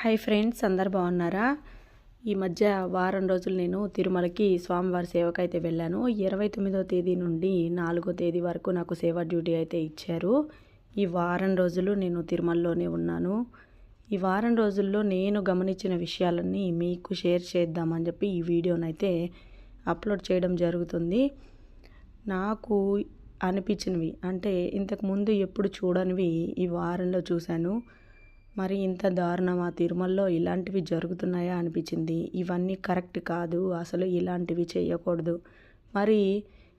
Hi friends అందరు బాగున్నారా? ఈ మధ్య వారం రోజులు నేను తిరుమలకి స్వామివారి సేవకు అయితే వెళ్ళాను. ఇరవై తొమ్మిదో తేదీ నుండి నాలుగో తేదీ వరకు నాకు సేవా డ్యూటీ అయితే ఇచ్చారు. ఈ వారం రోజులు నేను తిరుమలలోనే ఉన్నాను. ఈ వారం రోజుల్లో నేను గమనించిన విషయాలన్నీ మీకు షేర్ చేద్దామని చెప్పి ఈ వీడియోనైతే అప్లోడ్ చేయడం జరుగుతుంది. నాకు అనిపించినవి అంటే ఇంతకుముందు ఎప్పుడు చూడనివి ఈ వారంలో చూశాను. మరి ఇంత దారుణమా? తిరుమలలో ఇలాంటివి జరుగుతున్నాయా అనిపించింది. ఇవన్నీ కరెక్ట్ కాదు. అసలు ఇలాంటివి చేయకూడదు. మరి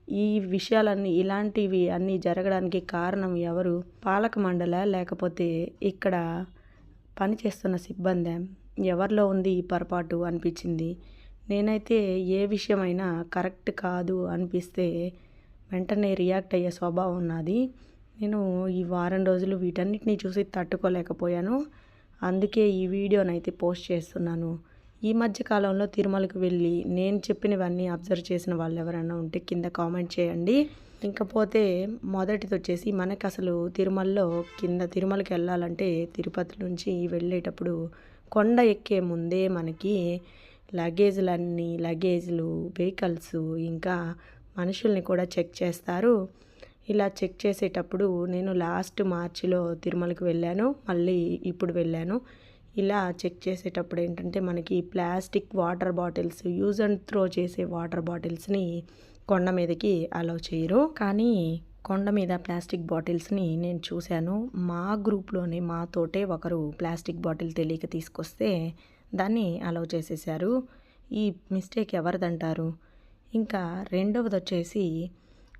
ఈ విషయాలన్నీ ఇలాంటివి అన్నీ జరగడానికి కారణం ఎవరు? పాలక మండల లేకపోతే ఇక్కడ పనిచేస్తున్న సిబ్బంది? ఎవరిలో ఉంది ఈ పొరపాటు అనిపించింది. నేనైతే ఏ విషయమైనా కరెక్ట్ కాదు అనిపిస్తే వెంటనే రియాక్ట్ అయ్యే స్వభావం నాది. నేను ఈ వారం రోజులు వీటన్నిటిని చూసి తట్టుకోలేకపోయాను. అందుకే ఈ వీడియోనైతే పోస్ట్ చేస్తున్నాను. ఈ మధ్య కాలంలో తిరుమలకు వెళ్ళి నేను చెప్పినవన్నీ అబ్జర్వ్ చేసిన వాళ్ళు ఎవరైనా ఉంటే కింద కామెంట్ చేయండి. ఇంకపోతే మొదటిది వచ్చేసి మనకు అసలు తిరుమలలో కింద తిరుమలకి వెళ్ళాలంటే తిరుపతి నుంచి వెళ్ళేటప్పుడు కొండ ఎక్కే ముందే మనకి లగేజ్లన్నీ లగేజ్లు వెహికల్స్ ఇంకా మనుషుల్ని కూడా చెక్ చేస్తారు. ఇలా చెక్ చేసేటప్పుడు నేను లాస్ట్ మార్చిలో తిరుమలకి వెళ్ళాను మళ్ళీ ఇప్పుడు వెళ్ళాను. ఇలా చెక్ చేసేటప్పుడు ఏంటంటే మనకి plastic water bottles use and throw చేసే వాటర్ బాటిల్స్ని కొండ మీదకి అలౌ చేయరు. కానీ కొండ మీద ప్లాస్టిక్ బాటిల్స్ని నేను చూశాను. మా గ్రూప్లోనే మాతోటే ఒకరు ప్లాస్టిక్ బాటిల్ తెలియక తీసుకొస్తే దాన్ని అలౌ చేసేసారు ఈ మిస్టేక్ ఎవరిదంటారు? ఇంకా రెండవది వచ్చేసి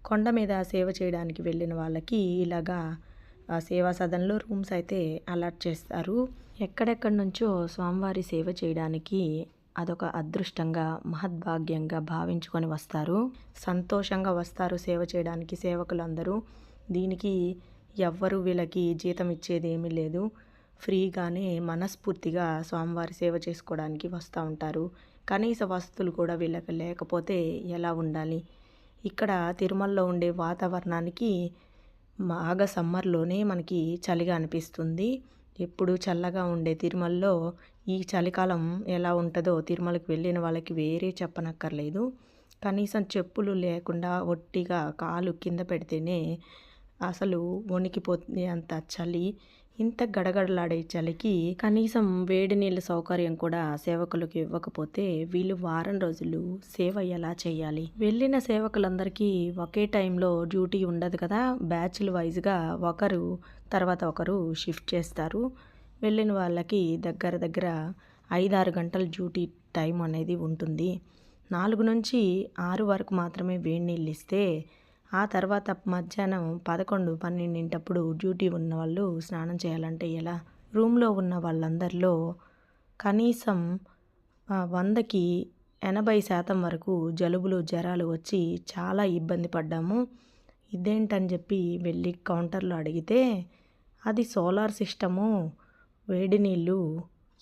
కొండ మీద సేవ చేయడానికి వెళ్ళిన వాళ్ళకి ఇలాగా సేవా సదన్లో రూమ్స్ అయితే అలర్ట్ చేస్తారు. ఎక్కడెక్కడి నుంచో స్వామివారి సేవ చేయడానికి అదొక అదృష్టంగా మహద్భాగ్యంగా భావించుకొని వస్తారు. సంతోషంగా వస్తారు సేవ చేయడానికి సేవకులందరూ. దీనికి ఎవ్వరు వీళ్ళకి జీతం ఇచ్చేది ఏమీ లేదు. ఫ్రీగానే మనస్ఫూర్తిగా స్వామివారి సేవ చేసుకోవడానికి వస్తూ ఉంటారు. కనీస వసతులు కూడా వీళ్ళకి లేకపోతే ఎలా ఉండాలి? ఇక్కడ తిరుమలలో ఉండే వాతావరణానికి ఆగ సమ్మర్లోనే మనకి చలిగా అనిపిస్తుంది. ఎప్పుడు చల్లగా ఉండే తిరుమలలో ఈ చలికాలం ఎలా ఉంటుందో తిరుమలకి వెళ్ళిన వాళ్ళకి వేరే చెప్పనక్కర్లేదు. కనీసం చెప్పులు లేకుండా ఒట్టిగా కాలు కింద పెడితేనే అసలు వణికిపోతుంది అంత చలి ఇంత గడగడలాడే చలికి కనీసం వేడి నీళ్ళ సౌకర్యం కూడా సేవకులకు ఇవ్వకపోతే వీళ్ళు వారం రోజులు సేవ ఎలా చేయాలి? వెళ్ళిన సేవకులందరికీ ఒకే టైంలో డ్యూటీ ఉండదు కదా? బ్యాచ్లు వైజ్గా ఒకరు తర్వాత ఒకరు షిఫ్ట్ చేస్తారు. వెళ్ళిన వాళ్ళకి దగ్గర దగ్గర ఐదారు గంటల డ్యూటీ టైం అనేది ఉంటుంది. నాలుగు నుంచి ఆరు వరకు మాత్రమే వేడి నీళ్ళు ఇస్తే ఆ తర్వాత మధ్యాహ్నం పదకొండు పన్నెండింటప్పుడు డ్యూటీ ఉన్న వాళ్ళు స్నానం చేయాలంటే ఎలా? రూమ్లో ఉన్న వాళ్ళందరిలో కనీసం వందకి ఎనభై శాతం వరకు జలుబులు జ్వరాలు వచ్చి చాలా ఇబ్బంది పడ్డాము. ఇదేంటని చెప్పి వెళ్ళి కౌంటర్లో అడిగితే అది సోలార్ సిస్టము వేడి నీళ్ళు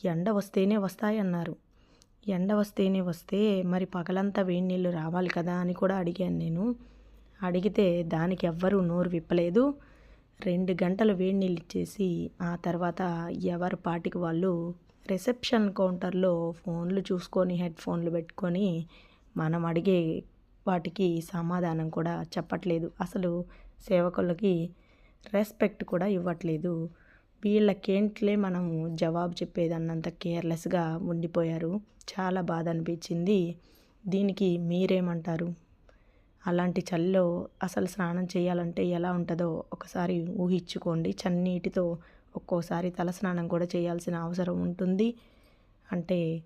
ఎండ వస్తేనే వస్తాయన్నారు ఎండ వస్తేనే వస్తే మరి పగలంతా వేడి నీళ్ళు రావాలి కదా అని కూడా అడిగాను నేను. అడిగితే దానికి ఎవ్వరూ నోరు విప్పలేదు. రెండు గంటలు వేడి నీళ్ళు ఇచ్చేసి ఆ తర్వాత ఎవరి పాటికి వాళ్ళు రిసెప్షన్ కౌంటర్లో ఫోన్లు చూసుకొని హెడ్ ఫోన్లు పెట్టుకొని మనం అడిగే వాటికి సమాధానం కూడా చెప్పట్లేదు. అసలు సేవకులకి రెస్పెక్ట్ కూడా ఇవ్వట్లేదు. వీళ్ళకేంట్లే మనము జవాబు చెప్పేదన్నంత కేర్లెస్గా ఉండిపోయారు. చాలా బాధ అనిపించింది. దీనికి మీరేమంటారు? అలాంటి చలిలో అసలు స్నానం చేయాలంటే ఎలా ఉంటుందో ఒకసారి ఊహించుకోండి. చన్నీటితో ఒక్కోసారి తలస్నానం కూడా చేయాల్సిన అవసరం ఉంటుంది. అంటే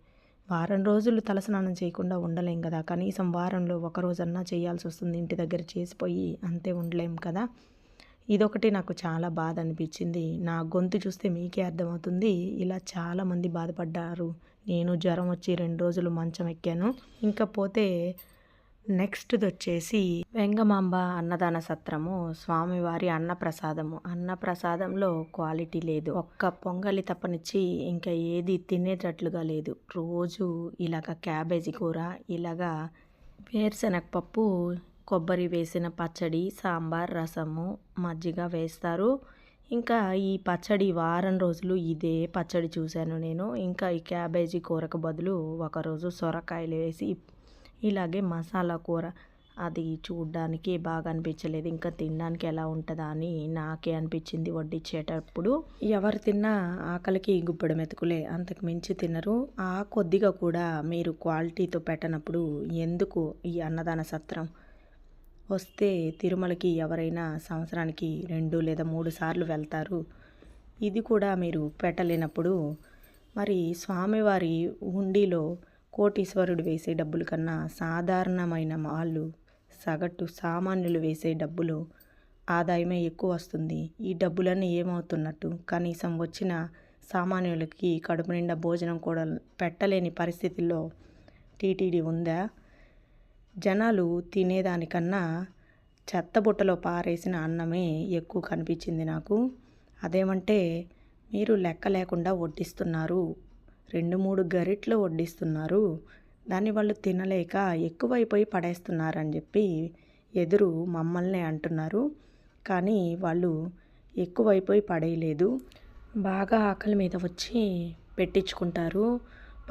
వారం రోజులు తలస్నానం చేయకుండా ఉండలేం కదా. కనీసం వారంలో ఒక రోజన్నా చేయాల్సి వస్తుంది. ఇంటి దగ్గర చేసిపోయి అంతే ఉండలేం కదా. ఇదొకటి నాకు చాలా బాధ అనిపించింది. నా గొంతు చూస్తే మీకే అర్థమవుతుంది. ఇలా చాలామంది బాధపడ్డారు. నేను జ్వరం వచ్చి రెండు రోజులు మంచం ఎక్కాను. ఇంకా పోతే నెక్స్ట్ది వచ్చేసి వెంగమాంబ అన్నదాన సత్రము స్వామివారి అన్నప్రసాదము. అన్నప్రసాదంలో క్వాలిటీ లేదు. ఒక్క పొంగలి తప్పనిచ్చి ఇంకా ఏది తినేటట్లుగా లేదు. రోజు ఇలాగ క్యాబేజీ కూర ఇలాగా వేరుశనగపప్పు కొబ్బరి వేసిన పచ్చడి సాంబార్ రసము మజ్జిగ వేస్తారు. ఇంకా ఈ పచ్చడి వారం రోజులు ఇదే పచ్చడి చూశాను నేను. ఇంకా ఈ క్యాబేజీ కూరకు బదులు ఒకరోజు సొరకాయలు వేసి ఇలాగే మసాలా కూర అది చూడ్డానికి బాగా అనిపించలేదు. ఇంకా తినడానికి ఎలా ఉంటుందా అని నాకే అనిపించింది వడ్డించేటప్పుడు ఎవరు తిన్నా ఆకలికి గుప్పడి మెతుకులే అంతకు మించి తినరు. ఆ కొద్దిగా కూడా మీరు క్వాలిటీతో పెట్టనప్పుడు ఎందుకు ఈ అన్నదాన సత్రం? వస్తే తిరుమలకి ఎవరైనా సంవత్సరానికి రెండు లేదా మూడు సార్లు వెళ్తారు. ఇది కూడా మీరు పెట్టలేనప్పుడు మరి స్వామివారి హుండీలో కోటీశ్వరుడు వేసే డబ్బుల కన్నా సాధారణమైన వాళ్ళు సగటు సామాన్యులు వేసే డబ్బులు ఆదాయమే ఎక్కువ వస్తుంది. ఈ డబ్బులన్నీ ఏమవుతున్నట్టు? కనీసం వచ్చిన సామాన్యులకి కడుపు నిండా భోజనం కూడా పెట్టలేని పరిస్థితుల్లో టీటీడీ ఉందా? జనాలు తినేదానికన్నా చెత్తబుట్టలో పారేసిన అన్నమే ఎక్కువ కనిపించింది నాకు. అదేమంటే మీరు లెక్క లేకుండా వడ్డిస్తున్నారు. రెండు మూడు గరిట్లు వడ్డిస్తున్నారు. దాన్ని వాళ్ళు తినలేక ఎక్కువైపోయి పడేస్తున్నారని చెప్పి ఎదురు మమ్మల్ని అంటున్నారు. కానీ వాళ్ళు ఎక్కువైపోయి పడేయలేదు. బాగా ఆకలి మీద వచ్చి పెట్టించుకుంటారు.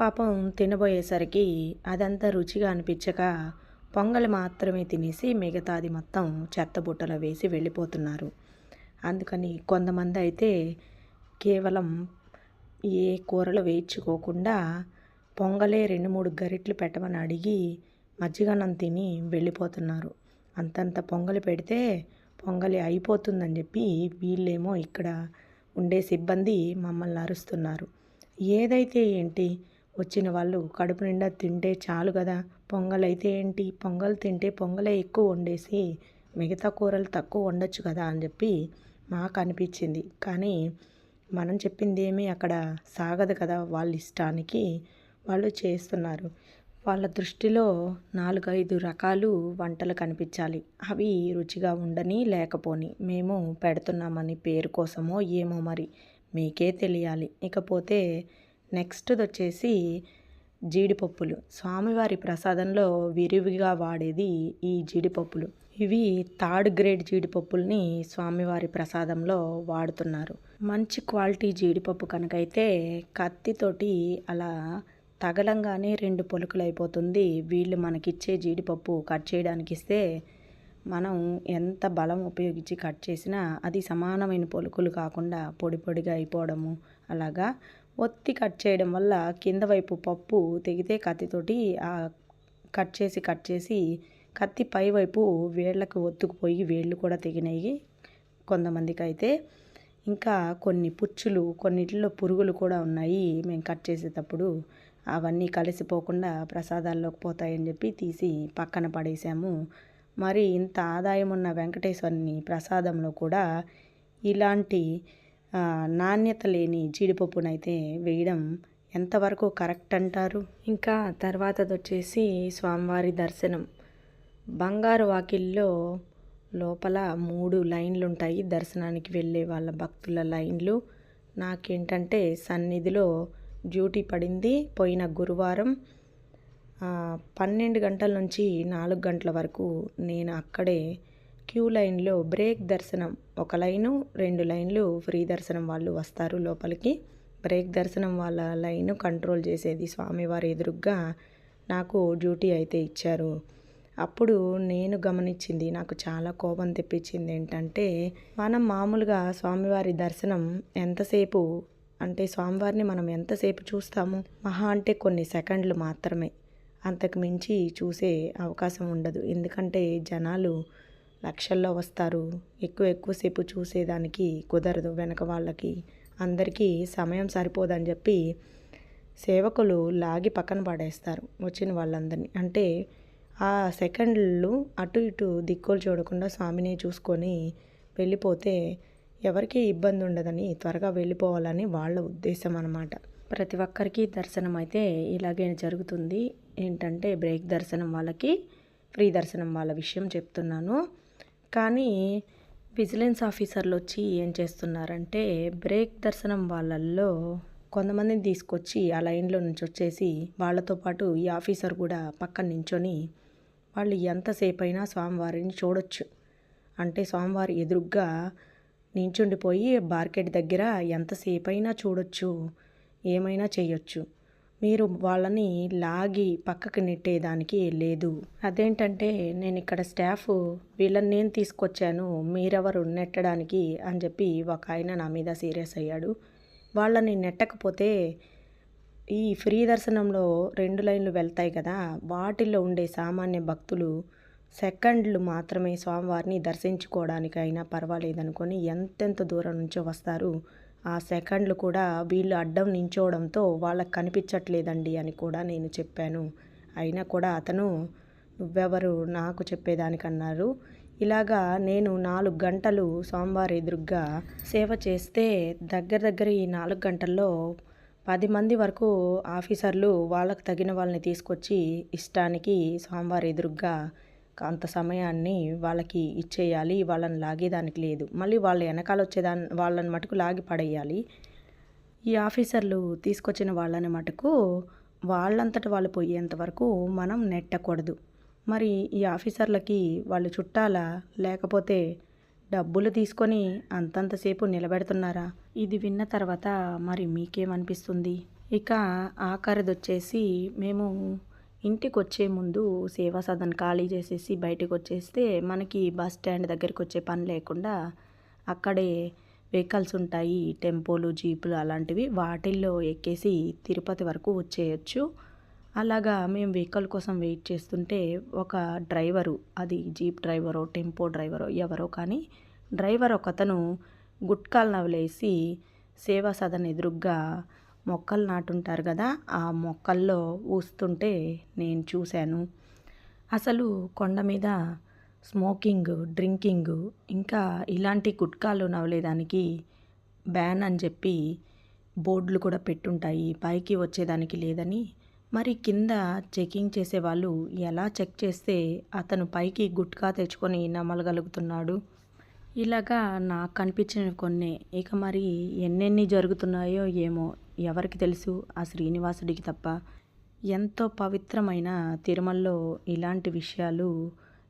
పాపం తినబోయేసరికి అదంతా రుచిగా అనిపించక పొంగలి మాత్రమే తినేసి మిగతాది మొత్తం చెత్తబుట్టలో వేసి వెళ్ళిపోతున్నారు. అందుకని కొంతమంది అయితే కేవలం ఏ కూరలు వేయించుకోకుండా పొంగలే రెండు మూడు గరిట్లు పెట్టమని అడిగి మజ్జిగన్నం తిని వెళ్ళిపోతున్నారు. అంతంత పొంగలి పెడితే పొంగలి అయిపోతుందని చెప్పి వీళ్ళేమో ఇక్కడ ఉండే సిబ్బంది మమ్మల్ని అరుస్తున్నారు. ఏదైతే ఏంటి? వచ్చిన వాళ్ళు కడుపు నిండా తింటే చాలు కదా. పొంగల్ అయితే ఏంటి? పొంగల్ తింటే పొంగలే ఎక్కువ వండేసి మిగతా కూరలు తక్కువ వండొచ్చు కదా అని చెప్పి మాకు అనిపించింది కానీ మనం చెప్పింది ఏమీ అక్కడ సాగదు కదా వాళ్ళ ఇష్టానికి వాళ్ళు చేస్తున్నారు. వాళ్ళ దృష్టిలో నాలుగైదు రకాలు వంటలు కనిపించాలి. అవి రుచిగా ఉండని లేకపోని మేము పెడుతున్నామని పేరు కోసమో ఏమో మరి మీకే తెలియాలి. ఇకపోతే నెక్స్ట్ది వచ్చేసి జీడిపప్పులు. స్వామివారి ప్రసాదంలో విరివిగా వాడేది ఈ జీడిపప్పులు. ఇవి థర్డ్ గ్రేడ్ జీడిపప్పుల్ని స్వామివారి ప్రసాదంలో వాడుతున్నారు. మంచి క్వాలిటీ జీడిపప్పు కనుకైతే కత్తితోటి అలా తగలంగానే రెండు పొలుకులు అయిపోతుంది వీళ్ళు మనకిచ్చే జీడిపప్పు కట్ చేయడానికి ఇస్తే మనం ఎంత బలం ఉపయోగించి కట్ చేసినా అది సమానమైన పొలుకులు కాకుండా పొడి పొడిగా అయిపోవడము అలాగా. ఒత్తి కట్ చేయడం వల్ల కింద వైపు పప్పు తెగితే కత్తితోటి కట్ చేసి కట్ చేసి కత్తి పై వైపు వేళ్ళకు ఒత్తుకుపోయి వేళ్ళు కూడా తెగినాయి కొంతమందికి అయితే ఇంకా కొన్ని పుచ్చులు కొన్నిటిలో పురుగులు కూడా ఉన్నాయి మేము కట్ చేసేటప్పుడు. అవన్నీ కలిసిపోకుండా ప్రసాదాల్లోకి పోతాయని చెప్పి తీసి పక్కన పడేసాము. మరి ఇంత ఆదాయం ఉన్న వెంకటేశ్వరుని ప్రసాదంలో కూడా ఇలాంటి నాణ్యత లేని జీడిపప్పునైతే వేయడం ఎంతవరకు కరెక్ట్ అంటారు? ఇంకా తర్వాతది వచ్చేసి స్వామివారి దర్శనం. బంగారు వాకిల్లో లోపల మూడు లైన్లు ఉంటాయి దర్శనానికి వెళ్ళే వాళ్ళ భక్తుల లైన్లు. నాకేంటంటే సన్నిధిలో డ్యూటీ పడింది పోయిన గురువారం. పన్నెండు గంటల నుంచి నాలుగు గంటల వరకు నేను అక్కడే క్యూ లైన్లో బ్రేక్ దర్శనం ఒక లైను రెండు లైన్లు ఫ్రీ దర్శనం వాళ్ళు వస్తారు లోపలికి. బ్రేక్ దర్శనం వాళ్ళ లైను కంట్రోల్ చేసేది స్వామివారి ఎదురుగ్గా నాకు డ్యూటీ అయితే ఇచ్చారు. అప్పుడు నేను గమనించింది నాకు చాలా కోపం తెప్పించింది ఏంటంటే మనం మామూలుగా స్వామివారి దర్శనం ఎంతసేపు అంటే స్వామివారిని మనం ఎంతసేపు చూస్తాము? మహా అంటే కొన్ని సెకండ్లు మాత్రమే. అంతకు మించి చూసే అవకాశం ఉండదు. ఎందుకంటే జనాలు లక్షల్లో వస్తారు. ఎక్కువ ఎక్కువసేపు చూసేదానికి కుదరదు. వెనక వాళ్ళకి అందరికీ సమయం సరిపోదని చెప్పి సేవకులు లాగి పక్కన పడేస్తారు. వచ్చిన వాళ్ళందరినీ. అంటే ఆ సెకండ్లు అటు ఇటు దిక్కులు చూడకుండా స్వామిని చూసుకొని వెళ్ళిపోతే ఎవరికి ఇబ్బంది ఉండదని త్వరగా వెళ్ళిపోవాలని వాళ్ళ ఉద్దేశం అనమాట ప్రతి ఒక్కరికి దర్శనం అయితే ఇలాగే జరుగుతుంది. ఏంటంటే బ్రేక్ దర్శనం వాళ్ళకి ఫ్రీ దర్శనం వాళ్ళ విషయం చెప్తున్నాను. కానీ విజిలెన్స్ ఆఫీసర్లు వచ్చి ఏం చేస్తున్నారంటే బ్రేక్ దర్శనం వాళ్ళల్లో కొంతమందిని తీసుకొచ్చి ఆ లైన్లో నుంచి వచ్చేసి వాళ్ళతో పాటు ఈ ఆఫీసర్ కూడా పక్కన నించొని వాళ్ళు ఎంతసేపైనా స్వామివారిని చూడొచ్చు. అంటే స్వామివారి ఎదురుగ్గా నించుండిపోయి మార్కెట్ దగ్గర ఎంతసేపైనా చూడొచ్చు ఏమైనా చేయొచ్చు. మీరు వాళ్ళని లాగి పక్కకి నెట్టేదానికి లేదు. అదేంటంటే నేను ఇక్కడ స్టాఫ్ వీళ్ళని నేను తీసుకొచ్చాను మీరెవరు నెట్టడానికి అని చెప్పి ఒక ఆయన నా మీద సీరియస్ అయ్యాడు. వాళ్ళని నెట్టకపోతే ఈ ఫ్రీ దర్శనంలో రెండు లైన్లు వెళ్తాయి కదా వాటిల్లో ఉండే సామాన్య భక్తులు సెకండ్లు మాత్రమే స్వామివారిని దర్శించుకోవడానికైనా పర్వాలేదనుకొని ఎంతెంత దూరం నుంచో వస్తారు. ఆ సెకండ్లు కూడా వీళ్ళు అడ్డం నించోవడంతో వాళ్ళకి కనిపించట్లేదండి అని కూడా నేను చెప్పాను. అయినా కూడా అతను నువ్వెవరు? నాకు చెప్పేదానికన్నారు. ఇలాగా నేను నాలుగు గంటలు స్వామివారి ఎదురుగ్గా సేవ చేస్తే దగ్గర దగ్గర ఈ నాలుగు గంటల్లో పది మంది వరకు ఆఫీసర్లు వాళ్ళకు తగిన వాళ్ళని తీసుకొచ్చి ఇష్టానికి స్వామివారి ఎదురుగ్గా అంత సమయాన్ని వాళ్ళకి ఇచ్చేయాలి వాళ్ళని లాగేదానికి లేదు. మళ్ళీ వాళ్ళ వెనకాల వచ్చేదాని వాళ్ళని మటుకు లాగి పడేయాలి. ఈ ఆఫీసర్లు తీసుకొచ్చిన వాళ్ళని మటుకు వాళ్ళంతట వాళ్ళు పోయేంత వరకు మనం నెట్టకూడదు. మరి ఈ ఆఫీసర్లకి వాళ్ళు చుట్టాలా లేకపోతే డబ్బులు తీసుకొని అంతంతసేపు నిలబెడుతున్నారా? ఇది విన్న తర్వాత మరి మీకేమనిపిస్తుంది? ఇక ఆఖరిది వచ్చేసి మేము ఇంటికి వచ్చే ముందు సేవా సదన్ ఖాళీ చేసేసి బయటకు వచ్చేస్తే మనకి బస్ స్టాండ్ దగ్గరికి వచ్చే పని లేకుండా అక్కడే వెహికల్స్ ఉంటాయి టెంపోలు జీపులు అలాంటివి వాటిల్లో ఎక్కేసి తిరుపతి వరకు వచ్చేయచ్చు. అలాగా మేము వెహికల్ కోసం వెయిట్ చేస్తుంటే ఒక డ్రైవరు అది జీప్ డ్రైవరో టెంపో డ్రైవరో ఎవరో కానీ డ్రైవర్ ఒకతను గుట్కాలు నవలేసి సేవా సదన్ ఎదురుగ్గా మొక్కలు నాటుంటారు కదా ఆ మొక్కల్లో ఊస్తుంటే నేను చూశాను. అసలు కొండ మీద స్మోకింగ్ డ్రింకింగ్ ఇంకా ఇలాంటి గుట్కాలు నవలేదానికి బ్యాన్ అని చెప్పి బోర్డులు కూడా పెట్టుంటాయి. పైకి వచ్చేదానికి లేదని మరి కింద చెకింగ్ చేసేవాళ్ళు ఎలా చెక్ చేస్తే అతను పైకి గుట్కా తెచ్చుకొని నమ్మలగలుగుతున్నాడు ఇలాగా నాకు కనిపించిన కొన్ని. ఇక మరి ఎన్నెన్ని జరుగుతున్నాయో ఏమో ఎవరికి తెలుసు? ఆ శ్రీనివాసుడికి తప్ప. ఎంతో పవిత్రమైన తిరుమలలో ఇలాంటి విషయాలు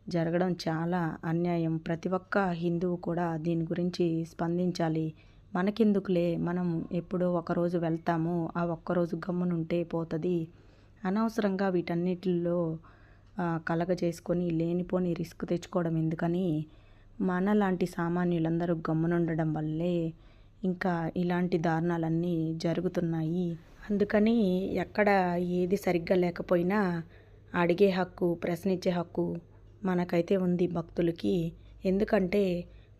జరగడం చాలా అన్యాయం. ప్రతి ఒక్క హిందువు కూడా దీని గురించి స్పందించాలి. మనకెందుకులే? మనం ఎప్పుడో ఒకరోజు వెళ్తాము. ఆ ఒక్కరోజు గమ్మునుంటే పోతుంది. అనవసరంగా వీటన్నిటిలో కలగజేసుకొని లేనిపోని రిస్క్ తెచ్చుకోవడం ఎందుకని మనలాంటి సామాన్యులందరూ గమ్మునుండడం వల్లే ఇంకా ఇలాంటి దారుణాలన్నీ జరుగుతున్నాయి. అందుకని ఎక్కడ ఏది సరిగ్గా లేకపోయినా అడిగే హక్కు ప్రశ్నించే హక్కు మనకైతే ఉంది భక్తులకి. ఎందుకంటే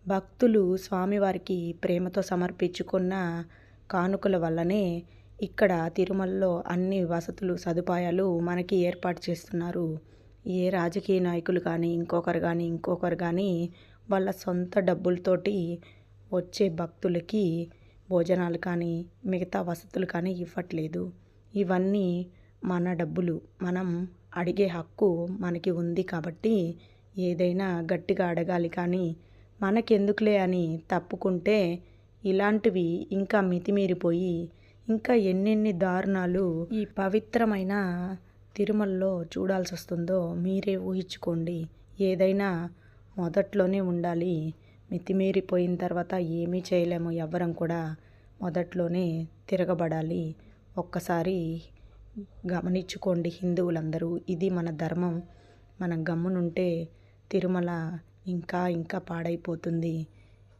భక్తులు స్వామివారికి ప్రేమతో సమర్పించుకున్న కానుకల వల్లనే ఇక్కడ తిరుమలలో అన్ని వసతులు సదుపాయాలు మనకి ఏర్పాటు చేస్తున్నారు. ఏ రాజకీయ నాయకులు కానీ ఇంకొకరు కానీ ఇంకొకరు కానీ వాళ్ళ సొంత డబ్బులతోటి వచ్చే భక్తులకి భోజనాలు కానీ మిగతా వసతులు కానీ ఇవ్వట్లేదు. ఇవన్నీ మన డబ్బులు. మనం అడిగే హక్కు మనకి ఉంది కాబట్టి ఏదైనా గట్టిగా అడగాలి కానీ మనకెందుకులే అని తప్పుకుంటే ఇలాంటివి ఇంకా మితిమీరిపోయి ఇంకా ఎన్నెన్ని దారుణాలు ఈ పవిత్రమైన తిరుమలలో చూడాల్సి వస్తుందో మీరే ఊహించుకోండి. ఏదైనా మొదట్లోనే ఉండాలి. మితిమీరిపోయిన తర్వాత ఏమీ చేయలేము. ఎవ్వరం కూడా మొదట్లోనే తిరగబడాలి. ఒక్కసారి గమనించుకోండి హిందువులందరూ. ఇది మన ధర్మం. మనం గమ్మునుంటే తిరుమల ఇంకా ఇంకా పాడైపోతుంది.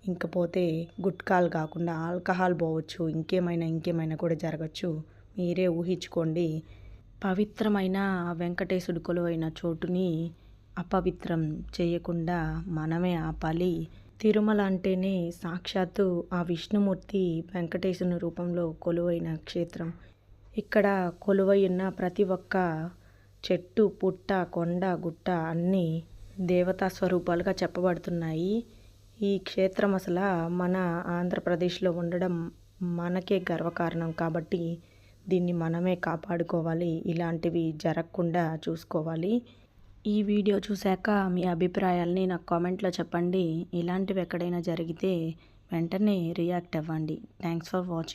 ఇంకపోతే గుట్కాలు కాకుండా ఆల్కహాల్ పోవచ్చు ఇంకేమైనా ఇంకేమైనా కూడా జరగచ్చు. మీరే ఊహించుకోండి. పవిత్రమైన వెంకటేశుడు కొలువైన చోటుని అపవిత్రం చేయకుండా మనమే ఆపాలి తిరుమల అంటేనే సాక్షాత్తు ఆ విష్ణుమూర్తి వెంకటేశుని రూపంలో కొలువైన క్షేత్రం. ఇక్కడ కొలువై ఉన్న ప్రతి ఒక్క చెట్టు పుట్ట కొండ గుట్ట అన్నీ దేవతా స్వరూపాలుగా చెప్పబడుతున్నాయి. ఈ క్షేత్రం అసలు మన ఆంధ్రప్రదేశ్లో ఉండడం మనకే గర్వకారణం కాబట్టి దీన్ని మనమే కాపాడుకోవాలి. ఇలాంటివి జరగకుండా చూసుకోవాలి. ఈ వీడియో చూశాక మీ అభిప్రాయాల్ని నాకు కామెంట్లో చెప్పండి. ఇలాంటివి ఎక్కడైనా జరిగితే వెంటనే రియాక్ట్ అవ్వండి. Thanks for watching.